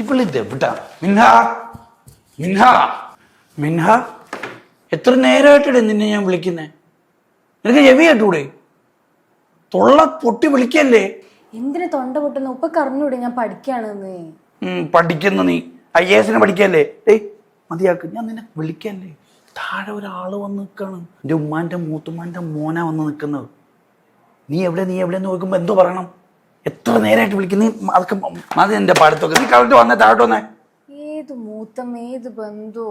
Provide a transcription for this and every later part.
ഇവളിത് എവിടാ മിൻഹ? മിൻഹ? മിൻഹ? എത്ര നേരമായിട്ടിടെ നിന്നെ ഞാൻ വിളിക്കുന്നേ? നിനക്ക് ചെവി കേട്ടൂടെ? തൊള്ള പൊട്ടി വിളിക്കല്ലേ? എന്തിനു തൊണ്ട പൊട്ടുന്ന? ഉപ്പ കറിഞ്ഞൂടെ ഞാൻ പഠിക്കാണെന്ന്? പഠിക്കുന്നു നീ. ഐ എസിനെ പഠിക്കല്ലേ? ഏയ് മതിയാക്ക്. ഞാൻ നിന്നെ വിളിക്കല്ലേ? താഴെ ഒരാൾ വന്ന് നിൽക്കാണ് എന്റെ ഉമ്മാന്റെ മൂത്തുമ്മാന്റെ മോനാ വന്ന് നിൽക്കുന്നത് നീ എവിടെ നീ എവിടെ നോക്കുമ്പോൾ എന്തോ പറയണം. എത്ര നേരമായിട്ട് വിളിക്കുന്നു? അതൊക്കെ മതി എന്റെ പാടത്തൊക്കെ. നീ കറക്റ്റ് വന്നേ താഴോട്ട് വന്നേ. ഏത് മൂത്തം ഏത് ബന്ധോ?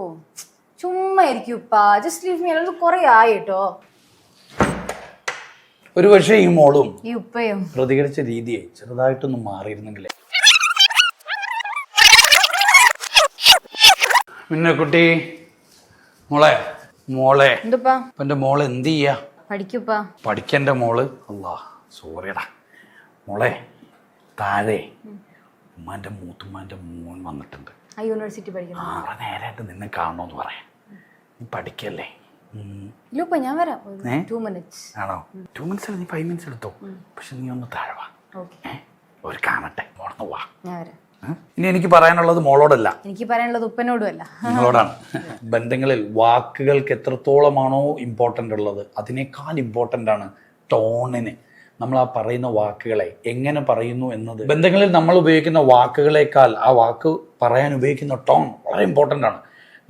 ചുമ്മാ ഇരിക്കും ഉപ്പ. ജസ്റ്റ് ലീവ് മീ അല്ലാതെ കുറെ ആയി കേട്ടോ. ഒരു പക്ഷേ ഈ മോളും ഈ ഉപ്പയും. പ്രതികരിച്ച രീതിയെ ചെറുതായിട്ടൊന്ന് മാറിയിരുന്നെങ്കിലേ. പിന്നെ കുട്ടി മോളെ മോളെ. എന്തുപ്പാ? എന്റെ മോൾ എന്ത് ചെയ്യാ? പഠിക്കുപ്പാ. പഠിക്കന്റെ മോൾ അല്ലാ സോറിയടാ. മോളെ താഴെ ഉമ്മാന്റെ മൂത്തുമ്മാന്റെ മോൻ വന്നിട്ടുണ്ട്. ആ യൂണിവേഴ്സിറ്റി പഠിക്കുന്നു. ആറെ നേരമായിട്ട് നിന്നെ കാണണമെന്ന് പറയാം. നീ പഠിക്കല്ലേ? ഉം. ഞാൻ വരാം? ടു മിനിറ്റ്സ് ആണോ? ടു മിനിറ്റ്സ് നീ ഫൈവ് മിനിറ്റ്സ് എടുത്തോ? പക്ഷെ നീ ഒന്ന് താഴെ വാ. ഒരു കാണട്ടെ. മോളന്ന് വാ. ഞാൻ വരാം? ഇനി എനിക്ക് പറയാനുള്ളത് മോളോടല്ല. എനിക്ക് പറയാനുള്ളത് ഉപ്പനോടും അല്ല. നിങ്ങളോടാണ്. ബന്ധങ്ങളിൽ വാക്കുകൾക്ക് എത്രത്തോളമാണോ ഇമ്പോർട്ടന്റ് ഉള്ളത്. അതിനേക്കാൾ ഇമ്പോർട്ടന്റ് ആണ് ടോണിന്. നമ്മൾ ആ പറയുന്ന വാക്കുകളെ എങ്ങനെ പറയുന്നു എന്നത്. ബന്ധങ്ങളിൽ നമ്മൾ ഉപയോഗിക്കുന്ന വാക്കുകളേക്കാൾ ആ വാക്ക് പറയാൻ ഉപയോഗിക്കുന്ന ടോൺ വളരെ ഇമ്പോർട്ടന്റ് ആണ്.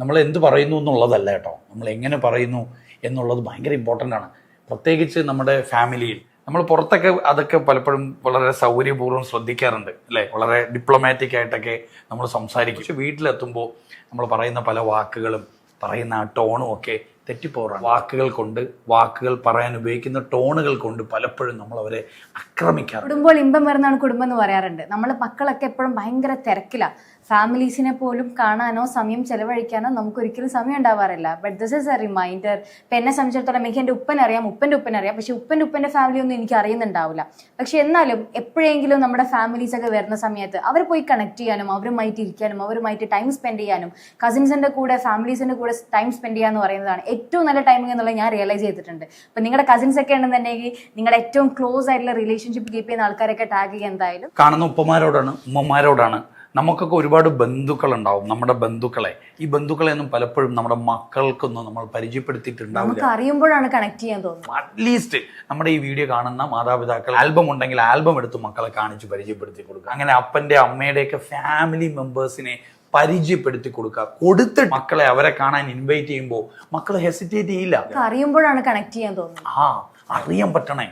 നമ്മൾ എന്ത് പറയുന്നു എന്നുള്ളതല്ല കേട്ടോ. നമ്മൾ എങ്ങനെ പറയുന്നു എന്നുള്ളത് ഭയങ്കര ഇമ്പോർട്ടന്റ് ആണ്. പ്രത്യേകിച്ച് നമ്മുടെ ഫാമിലിയിൽ നമ്മൾ പുറത്തൊക്കെ അതൊക്കെ പലപ്പോഴും വളരെ സൗകര്യപൂർവം ശ്രദ്ധിക്കാറുണ്ട് അല്ലേ? വളരെ ഡിപ്ലോമാറ്റിക് ആയിട്ടൊക്കെ നമ്മൾ സംസാരിക്കും. പക്ഷെ വീട്ടിലെത്തുമ്പോൾ നമ്മൾ പറയുന്ന പല വാക്കുകളും പറയുന്ന ആ ടോണും ഒക്കെ തെറ്റിപ്പോറാണ്. വാക്കുകൾ കൊണ്ട് വാക്കുകൾ പറയാൻ ഉപയോഗിക്കുന്ന ടോണുകൾ കൊണ്ട് പലപ്പോഴും നമ്മൾ അവരെ ആക്രമിക്കാറുണ്ട്. കുടുംബം ഇമ്പം വരുന്നതാണ് കുടുംബം എന്ന് പറയാറുണ്ട്. നമ്മൾ മക്കളൊക്കെ എപ്പോഴും ഭയങ്കര തിരക്കിലാണ് ഫാമിലീസിനെ പോലും കാണാനോ സമയം ചെലവഴിക്കാനോ നമുക്ക് ഒരിക്കലും സമയം ഉണ്ടാവാറില്ല but this is a reminder ഇപ്പം എന്നെ സംബന്ധിച്ചിടത്തോളം എനിക്ക് എന്റെ ഉപ്പനെ അറിയാം ഉപ്പന്റെ ഉപ്പനെ അറിയാം. പക്ഷേ ഉപ്പന്റെ ഉപ്പന്റെ ഫാമിലി ഒന്നും എനിക്ക് അറിയുന്നുണ്ടാവില്ല. പക്ഷേ എന്നാലും എപ്പോഴെങ്കിലും നമ്മുടെ ഫാമിലീസ് ഒക്കെ വരുന്ന സമയത്ത് അവർ പോയി കണക്ട് ചെയ്യാനും അവരുമായിട്ട് ഇരിക്കാനും അവരുമായിട്ട് ടൈം സ്പെൻഡ് ചെയ്യാനും കസിൻസിന്റെ കൂടെ ഫാമിലീസിന്റെ കൂടെ ടൈം സ്പെൻഡ് ചെയ്യുക എന്ന് പറയുന്നതാണ് ഏറ്റവും നല്ല ടൈമിംഗ് എന്നുള്ളത് ഞാൻ റിയലൈസ് ചെയ്തിട്ടുണ്ട്. ഇപ്പം നിങ്ങളുടെ കസിൻസ് ഒക്കെ ഉണ്ടെന്നുണ്ടെങ്കിൽ നിങ്ങളുടെ ഏറ്റവും ക്ലോസ് ആയിട്ടുള്ള റിലേഷൻഷിപ്പ് കീപ്പ് ചെയ്യുന്ന ആൾക്കാരൊക്കെ ടാഗ് ചെയ്യുക എന്തായാലും. കാണുന്ന ഉപ്പമാരോടാണ് ഉമ്മമാരോടാണ് നമുക്കൊക്കെ ഒരുപാട് ബന്ധുക്കൾ ഉണ്ടാവും നമ്മുടെ ബന്ധുക്കളെ. ഈ ബന്ധുക്കളെ ഒന്നും പലപ്പോഴും നമ്മുടെ മക്കൾക്കൊന്നും നമ്മൾ പരിചയപ്പെടുത്തിയിട്ടുണ്ടാവില്ല. അറിയുമ്പോഴാണ് കണക്ട് ചെയ്യാൻ തോന്നുന്നത്. അറ്റ്ലീസ്റ്റ് നമ്മുടെ ഈ വീഡിയോ കാണുന്ന മാതാപിതാക്കൾ ആൽബം ഉണ്ടെങ്കിൽ ആൽബം എടുത്ത് മക്കളെ കാണിച്ച് പരിചയപ്പെടുത്തി കൊടുക്കുക. അങ്ങനെ അപ്പന്റെ അമ്മയുടെയൊക്കെ ഫാമിലി മെമ്പേഴ്സിനെ പരിചയപ്പെടുത്തി കൊടുക്കുക. കൊടുത്ത് മക്കളെ അവരെ കാണാൻ ഇൻവൈറ്റ് ചെയ്യുമ്പോൾ മക്കൾ ഹെസിറ്റേറ്റ് ചെയ്യില്ല. അറിയുമ്പോഴാണ് കണക്ട് ചെയ്യാൻ തോന്നുന്നത്. ആ അറിയാൻ പറ്റണേ.